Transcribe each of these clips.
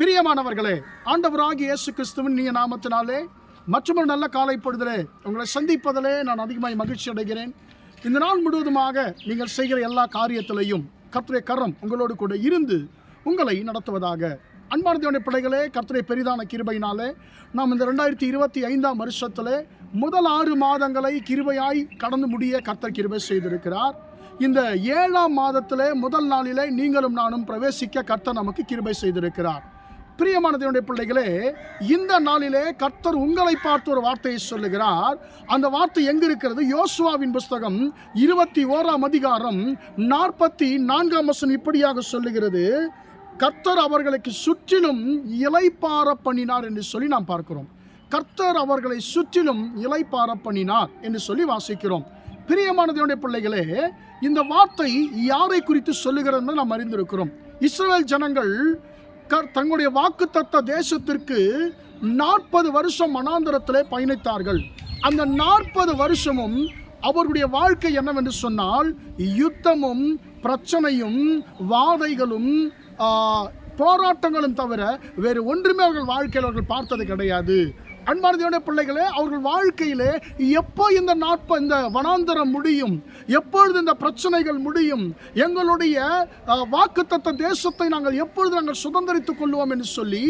பிரியமானவர்களே ஆண்டவராகி இயேசு கிறிஸ்துவின் நீ நாமத்தினாலே மற்றொரு நல்ல காலை பொழுதிலே உங்களை சந்திப்பதிலே நான் அதிகமாக மகிழ்ச்சி அடைகிறேன். இந்த நாள் முழுவதுமாக நீங்கள் செய்கிற எல்லா காரியத்திலையும் கர்த்தரை கரம் உங்களோடு கூட இருந்து உங்களை நடத்துவதாக. அன்பான பிள்ளைகளே கர்த்தரை பெரிதான கிருபையினாலே நாம் இந்த ரெண்டாயிரத்தி இருபத்தி ஐந்தாம் வருஷத்திலே முதல் ஆறு மாதங்களை கிருபையாய் கடந்து முடிய கர்த்தர் கிருபை செய்திருக்கிறார். இந்த ஏழாம் மாதத்திலே முதல் நாளிலே நீங்களும் நானும் பிரவேசிக்க கர்த்தர் நமக்கு கிருபை செய்திருக்கிறார். பிரியமானதனுடைய பிள்ளைகளே இந்த நாளிலே கர்த்தர் உங்களை பார்த்து ஒரு வார்த்தையை சொல்லுகிறார். அந்த வார்த்தை எங்கு இருக்கிறது? யோசுவாவின் புஸ்தகம் இருபத்தி ஓராம் அதிகாரம் நாற்பத்தி நான்காம் வசனம் இப்படியாக சொல்லுகிறது. கர்த்தர் அவர்களுக்கு சுற்றிலும் இலைப்பார பண்ணினார் என்று சொல்லி நாம் பார்க்கிறோம். கர்த்தர் அவர்களை சுற்றிலும் இலைப்பார பண்ணினார் என்று சொல்லி வாசிக்கிறோம். பிரியமானதனுடைய பிள்ளைகளே இந்த வார்த்தை யாரை குறித்து சொல்லுகிறது என்று நாம் அறிந்திருக்கிறோம். இஸ்ரேல் ஜனங்கள் கர் தங்களுடைய வாக்குத்தத்த தேசத்திற்கு நாற்பது வருஷம் மனாந்தரத்திலே பயணித்தார்கள். அந்த நாற்பது வருஷமும் அவர்களுடைய வாழ்க்கை என்னவென்று சொன்னால் யுத்தமும் பிரச்சனையும் வாதைகளும் போராட்டங்களும் தவிர வேறு ஒன்றுமே அவர்கள் வாழ்க்கையில் அவர்கள் பார்த்தது கிடையாது. அன்பான பிள்ளைகளே அவர்கள் வாழ்க்கையிலே எப்போ இந்த நாட்ப இந்த வனாந்தரம் முடியும் எப்பொழுது இந்த பிரச்சனைகள் முடியும் எங்களுடைய வாக்குத்தத்த தேசத்தை நாங்கள் எப்பொழுது நாங்கள் சுதந்திரித்துக் கொள்வோம் என்று சொல்லி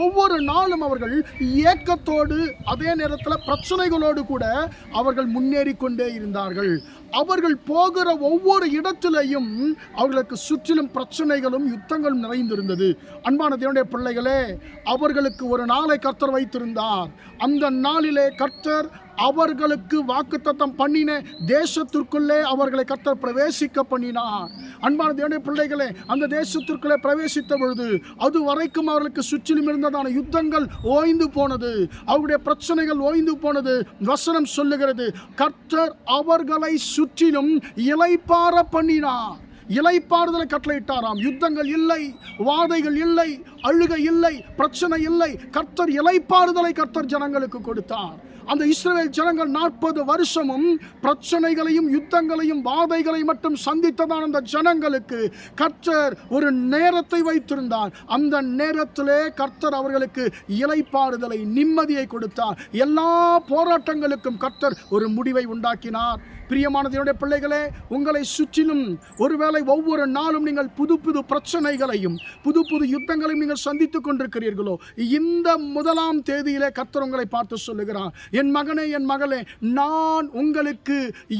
ஒவ்வொரு நாளும் அவர்கள் ஏக்கத்தோடு அதே நேரத்தில் பிரச்சனைகளோடு கூட அவர்கள் முன்னேறி கொண்டே இருந்தார்கள். அவர்கள் போகிற ஒவ்வொரு இடத்திலையும் அவர்களுக்கு சுற்றிலும் பிரச்சனைகளும் யுத்தங்களும் நிறைந்திருந்தது. அன்பான தேவனுடைய பிள்ளைகளே அவர்களுக்கு ஒரு நாளை கர்த்தர் வைத்திருந்தார். அந்த நாளிலே கர்த்தர் அவர்களுக்கு வாக்குத்தத்தம் பண்ணின தேசத்திற்குள்ளே அவர்களை கர்த்தர் பிரவேசிக்க பண்ணினார். அன்பான தேவனுடைய பிள்ளைகளே அந்த தேசத்திற்குள்ளே பிரவேசித்த பொழுது அது வரைக்கும் அவர்களுக்கு சுற்றிலும் இருந்ததான யுத்தங்கள் ஓய்ந்து போனது. அவருடைய பிரச்சனைகள் ஓய்ந்து போனது. வசனம் சொல்லுகிறது கர்த்தர் அவர்களை சுற்றிலும் இலைப்பார பண்ணினார். இலைப்பாறுதலை கட்டளையிட்டாராம் யுத்தங்கள் இல்லை வாதைகள் இல்லை அழுகை இல்லை பிரச்சனை இல்லை. கர்த்தர் இலைப்பாறுதலை கர்த்தர் ஜனங்களுக்கு கொடுத்தார். அந்த இஸ்ரேல் ஜனங்கள் நாற்பது வருஷமும் பிரச்சனைகளையும் யுத்தங்களையும் வாதைகளையும் மட்டும் சந்தித்ததான அந்த ஜனங்களுக்கு கர்த்தர் ஒரு நேரத்தை வைத்திருந்தார். அந்த நேரத்திலே கர்த்தர் அவர்களுக்கு இலைப்பாறுதலை நிம்மதியை கொடுத்தார். எல்லா போராட்டங்களுக்கும் கர்த்தர் ஒரு முடிவை உண்டாக்கினார். பிரியமானதனுடைய பிள்ளைகளே உங்களை சுற்றிலும் ஒருவேளை ஒவ்வொரு நாளும் நீங்கள் புது புது பிரச்சனைகளையும் புது புது யுத்தங்களையும் நீங்கள் சந்தித்துக் கொண்டிருக்கிறீர்களோ இந்த முதலாம் தேதியிலே கர்த்தர் உங்களை பார்த்து சொல்லுகிறார். என் மகனே என் மகளே நான் உங்களுக்கு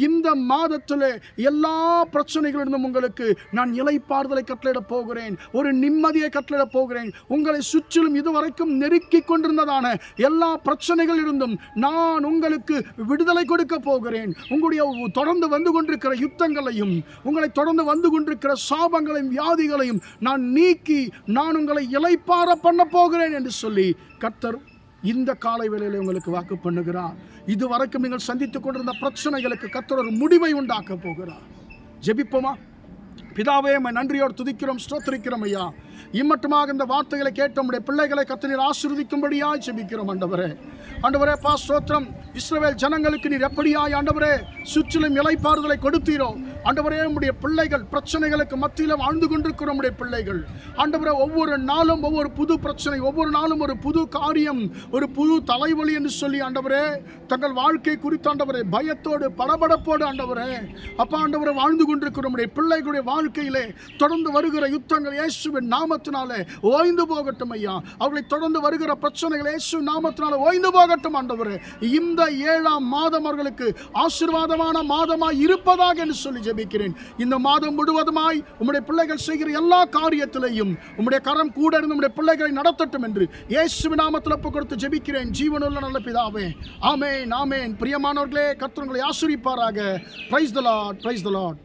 இந்த மாதத்தில் எல்லா பிரச்சனைகளிலிருந்தும் உங்களுக்கு நான் இலைப்பாறுதலை கட்டளையிடப் போகிறேன் ஒரு நிம்மதியை கட்டளையிடப் போகிறேன். உங்களை சுற்றிலும் இதுவரைக்கும் நெருக்கி கொண்டிருந்ததான எல்லா பிரச்சனைகளிலிருந்தும் நான் உங்களுக்கு விடுதலை கொடுக்க போகிறேன். உங்களுடைய தொடர்ந்து வந்து கொண்டிருக்கிற யுத்தங்களையும் உங்களை தொடர்ந்து வந்து கொண்டிருக்கிற சாபங்களையும் வியாதிகளையும் நான் நீக்கி நான் உங்களை இலைப்பார பண்ண போகிறேன் என்று சொல்லி கர்த்தர் இந்த காலை வேளையில் உங்களுக்கு வாக்கு பண்ணுகிறார். இதுவரைக்கும் நீங்கள் சந்தித்துக் கொண்டிருந்த பிரச்சனைகளுக்கு கத்தர் ஒரு முடிவை உண்டாக்க போகிறார். ஜெபிப்போமா? பிதாவே உம்மை நன்றியோடு துதிக்கிறோம் ஸ்தோத்திரிக்கிறோம் ஐயா. இம்மட்டுமாக இந்த வார்த்தைகளை கேட்ட நம்முடைய பிள்ளைகளை கத்தனீர் ஆசிர்வதிக்கும்படியாய் ஜெபிக்கிறோம் ஆண்டவரே. ஆண்டவரே பா ஸ்தோத்திரம். இஸ்ரவேல் ஜனங்களுக்கு நீர் எப்படியாய் ஆண்டவரே சுற்றிலும் இலைப்பாறுதலை கொடுத்தீரோ. ஆண்டவரே நம்முடைய பிள்ளைகள் பிரச்சனைகளுக்கு மத்தியில் வாழ்ந்து கொண்டிருக்கிற நம்முடைய பிள்ளைகள். ஆண்டவரே ஒவ்வொரு நாளும் ஒவ்வொரு புது பிரச்சனை ஒவ்வொரு நாளும் ஒரு புது காரியம் ஒரு புது தலைவலி என்று சொல்லி ஆண்டவரே தங்கள் வாழ்க்கை குறித்து ஆண்டவரே பயத்தோடு படபடப்போடு ஆண்டவரே அப்பா ஆண்டவரை வாழ்ந்து கொண்டிருக்கிற நம்முடைய பிள்ளைகளுடைய வாழ்க்கையிலே தொடர்ந்து வருகிற யுத்தங்கள் இயேசுவின் நாமத்தினாலே ஓய்ந்து போகட்டும் ஐயா. அவர்களை தொடர்ந்து வருகிற பிரச்சனைகள் இயேசு நாமத்தினால ஓய்ந்து போகட்டும் ஆண்டவரே. இந்த ஏழாம் மாதம் அவர்களுக்கு ஆசீர்வாதமான மாதமாக இருப்பதாக என்று சொல்லி ஜெபிக்கிறேன். இந்த மாதம் முழுவதுமாய் உம்முடைய பிள்ளைகள் செய்கிற எல்லா காரியத்திலையும் உம்முடைய கரம் கூட இருந்து உம்முடைய பிள்ளைகளை நடத்தட்டும் என்று இயேசு நாமத்தில் ஒப்பு கொடுத்து ஜெபிக்கிறேன். ஜீவனுள்ள நல்ல பிதாவே ஆமேன் ஆமேன். பிரியமானவர்களே கர்த்தர் ஆசிரிப்பாராக praise the lord praise the lord